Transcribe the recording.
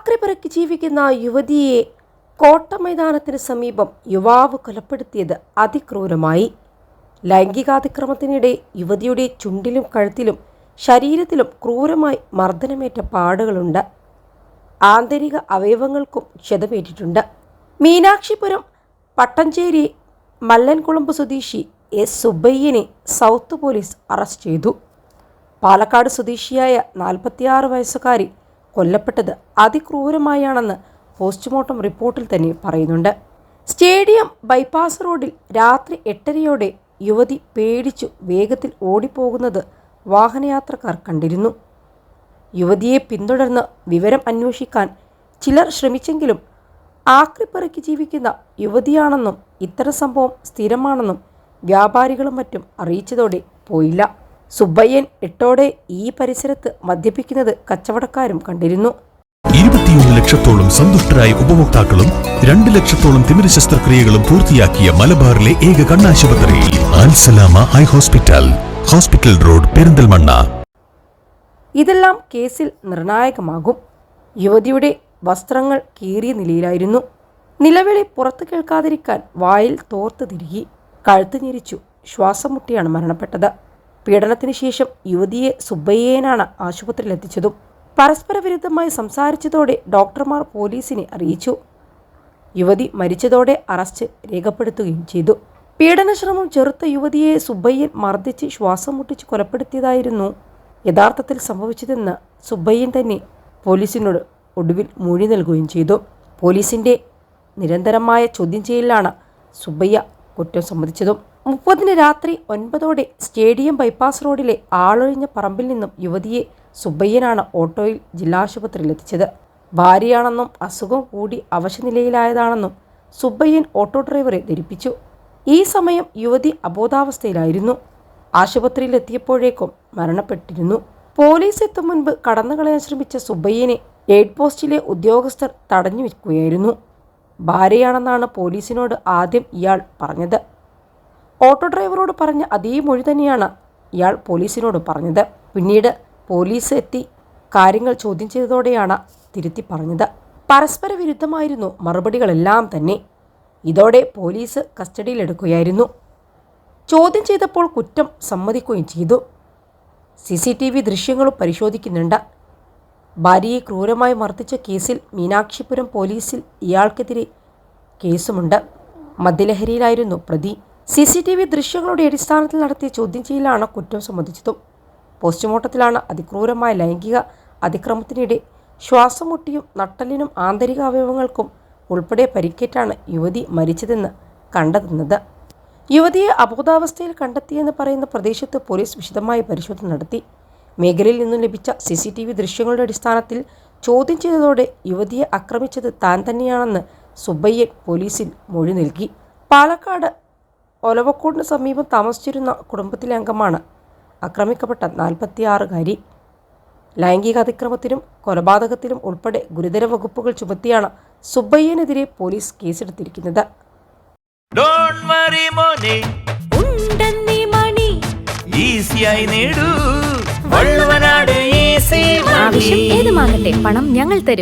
ആക്രിപറക്കി ജീവിക്കുന്ന യുവതിയെ കോട്ട മൈതാനത്തിന് സമീപം യുവാവ് കൊലപ്പെടുത്തിയത് അതിക്രൂരമായി. ലൈംഗികാതിക്രമത്തിനിടെ യുവതിയുടെ ചുണ്ടിലും കഴുത്തിലും ശരീരത്തിലും ക്രൂരമായി മർദ്ദനമേറ്റ പാടുകളുണ്ട്. ആന്തരിക അവയവങ്ങൾക്കും ക്ഷതമേറ്റിട്ടുണ്ട്. മീനാക്ഷിപുരം പട്ടഞ്ചേരി മല്ലൻകുളമ്പ് സ്വദേശി എസ് സുബ്ബയ്യനെ സൗത്ത് പോലീസ് അറസ്റ്റ് ചെയ്തു. പാലക്കാട് സ്വദേശിയായ നാൽപ്പത്തിയാറ് വയസ്സുകാരി കൊല്ലപ്പെട്ടത് അതിക്രൂരമായാണെന്ന് പോസ്റ്റ്മോർട്ടം റിപ്പോർട്ടിൽ തന്നെ പറയുന്നുണ്ട്. സ്റ്റേഡിയം ബൈപ്പാസ് റോഡിൽ രാത്രി എട്ടരയോടെ യുവതി പേടിച്ചു വേഗത്തിൽ ഓടിപ്പോകുന്നത് വാഹനയാത്രക്കാർ കണ്ടിരുന്നു. യുവതിയെ പിന്തുടർന്ന് വിവരം അന്വേഷിക്കാൻ ചിലർ ശ്രമിച്ചെങ്കിലും ആക്രിപ്പറയ്ക്ക് ജീവിക്കുന്ന യുവതിയാണെന്നും ഇത്തരം സംഭവം സ്ഥിരമാണെന്നും വ്യാപാരികളും മറ്റും അറിയിച്ചതോടെ പോയില്ല. സുബ്ബയ്യൻ എട്ടോടെ ഈ പരിസരത്ത് മദ്യപിക്കുന്നത് കച്ചവടക്കാരും കണ്ടിരുന്നു. ഇരുപത്തിയൊന്ന് ലക്ഷത്തോളം സന്തുഷ്ടരായ ഉപഭോക്താക്കളും രണ്ട് ലക്ഷത്തോളം തിമിര ശസ്ത്രക്രിയകളും പൂർത്തിയാക്കിയ മലബാറിലെ ഏക കണ്ണാശുപത്രി Alsalama high hospital hospital road Perinthalmanna. ഇതെല്ലാം കേസിൽ നിർണായകമാകും. യുവതിയുടെ വസ്ത്രങ്ങൾ കീറിയ നിലയിലായിരുന്നു. നിലവിളി പുറത്തു കേൾക്കാതിരിക്കാൻ വായിൽ തോർത്ത് തിരികി കഴുത്ത് ഞെരിച്ചു ശ്വാസം മുട്ടിയാണ് മരണപ്പെട്ടത്. പീഡനത്തിന് ശേഷം യുവതിയെ സുബ്ബയ്യേനാണ് ആശുപത്രിയിലെത്തിച്ചതും പരസ്പര വിരുദ്ധമായി സംസാരിച്ചതോടെ ഡോക്ടർമാർ പോലീസിനെ അറിയിച്ചു. യുവതി മരിച്ചതോടെ അറസ്റ്റ് രേഖപ്പെടുത്തുകയും ചെയ്തു. പീഡനശ്രമം ചെറുത്ത യുവതിയെ സുബ്ബയ്യൻ മർദ്ദിച്ച് ശ്വാസം മുട്ടിച്ച് കൊലപ്പെടുത്തിയതായിരുന്നു യഥാർത്ഥത്തിൽ സംഭവിച്ചതെന്ന് സുബ്ബയ്യൻ തന്നെ പോലീസിനോട് ഒടുവിൽ മൊഴി നൽകുകയും ചെയ്തു. പോലീസിന്റെ നിരന്തരമായ ചോദ്യം ചെയ്യലിലാണ് സുബ്ബയ്യ കുറ്റം സമ്മതിച്ചതും. മുപ്പതിന് രാത്രി ഒൻപതോടെ സ്റ്റേഡിയം ബൈപ്പാസ് റോഡിലെ ആളൊഴിഞ്ഞ പറമ്പിൽ നിന്നും യുവതിയെ സുബ്ബയ്യനാണ് ഓട്ടോയിൽ ജില്ലാശുപത്രിയിലെത്തിച്ചത്. ഭാര്യയാണെന്നും അസുഖം കൂടി അവശനിലയിലായതാണെന്നും സുബ്ബയ്യൻ ഓട്ടോ ഡ്രൈവറെ ധരിപ്പിച്ചു. ഈ സമയം യുവതി അബോധാവസ്ഥയിലായിരുന്നു. ആശുപത്രിയിലെത്തിയപ്പോഴേക്കും മരണപ്പെട്ടിരുന്നു. പോലീസ് എത്തും മുൻപ് കടന്നുകളയാൻ ശ്രമിച്ച സുബ്ബയ്യനെ എയ്ഡ് പോസ്റ്റിലെ ഉദ്യോഗസ്ഥർ തടഞ്ഞു വയ്ക്കുകയായിരുന്നു. ഭാര്യയാണെന്നാണ് പോലീസിനോട് ആദ്യം ഇയാൾ പറഞ്ഞത്. ഓട്ടോ ഡ്രൈവറോട് പറഞ്ഞ അതേ മൊഴി തന്നെയാണ് ഇയാൾ പോലീസിനോട് പറഞ്ഞത്. പിന്നീട് പോലീസ് എത്തി കാര്യങ്ങൾ ചോദ്യം ചെയ്തതോടെയാണ് തിരുത്തി പറഞ്ഞത്. പരസ്പര വിരുദ്ധമായിരുന്നു മറുപടികളെല്ലാം തന്നെ. ഇതോടെ പോലീസ് കസ്റ്റഡിയിലെടുക്കുകയായിരുന്നു. ചോദ്യം ചെയ്തപ്പോൾ കുറ്റം സമ്മതിക്കുകയും ചെയ്തു. സി സി ടി വി ദൃശ്യങ്ങളും പരിശോധിക്കുന്നുണ്ട്. ഭാര്യയെ ക്രൂരമായി മർദ്ദിച്ച കേസിൽ മീനാക്ഷിപുരം പോലീസിൽ ഇയാൾക്കെതിരെ കേസുമുണ്ട്. മദ്യലഹരിയിലായിരുന്നു പ്രതി. സി സി ടി വി ദൃശ്യങ്ങളുടെ അടിസ്ഥാനത്തിൽ നടത്തിയ ചോദ്യം ചെയ്യലാണ് കുറ്റം സംബന്ധിച്ചതും പോസ്റ്റ്മോർട്ടത്തിലാണ് അതിക്രൂരമായ ലൈംഗിക അതിക്രമത്തിനിടെ ശ്വാസം മുട്ടിയും നട്ടലിനും ആന്തരിക അവയവങ്ങൾക്കും ഉൾപ്പെടെ പരിക്കേറ്റാണ് യുവതി മരിച്ചതെന്ന് കണ്ടെത്തുന്നത്. യുവതിയെ അബോധാവസ്ഥയിൽ കണ്ടെത്തിയെന്ന് പറയുന്ന പ്രദേശത്ത് പോലീസ് വിശദമായ പരിശോധന നടത്തി. മേഖലയിൽ നിന്നും ലഭിച്ച സി സി ടി വി ദൃശ്യങ്ങളുടെ അടിസ്ഥാനത്തിൽ ചോദ്യം ചെയ്തതോടെ യുവതിയെ ആക്രമിച്ചത് താൻ തന്നെയാണെന്ന് സുബ്ബയ്യൻ പോലീസിൽ മൊഴി നൽകി. പാലക്കാട് ഒലവക്കോടിന് സമീപം താമസിച്ചിരുന്ന കുടുംബത്തിലെ അംഗമാണ്. ആക്രമിക്കപ്പെട്ട നാൽപ്പത്തിയാറുകാരി. ലൈംഗിക അതിക്രമത്തിലും കൊലപാതകത്തിലും ഉൾപ്പെടെ ഗുരുതര വകുപ്പുകൾ ചുമത്തിയാണ് സുബ്ബയ്യനെതിരെ പോലീസ് കേസെടുത്തിരിക്കുന്നത്. ഡോണ്ട് വറി മോനെ. ഉണ്ടെന്നീ മണി. ഈസിയായി നേടൂ. വള്ളുവനാട് ഈസി ആവശ്യം ഏതുമാകട്ടെ പണം ഞങ്ങൾ തരും.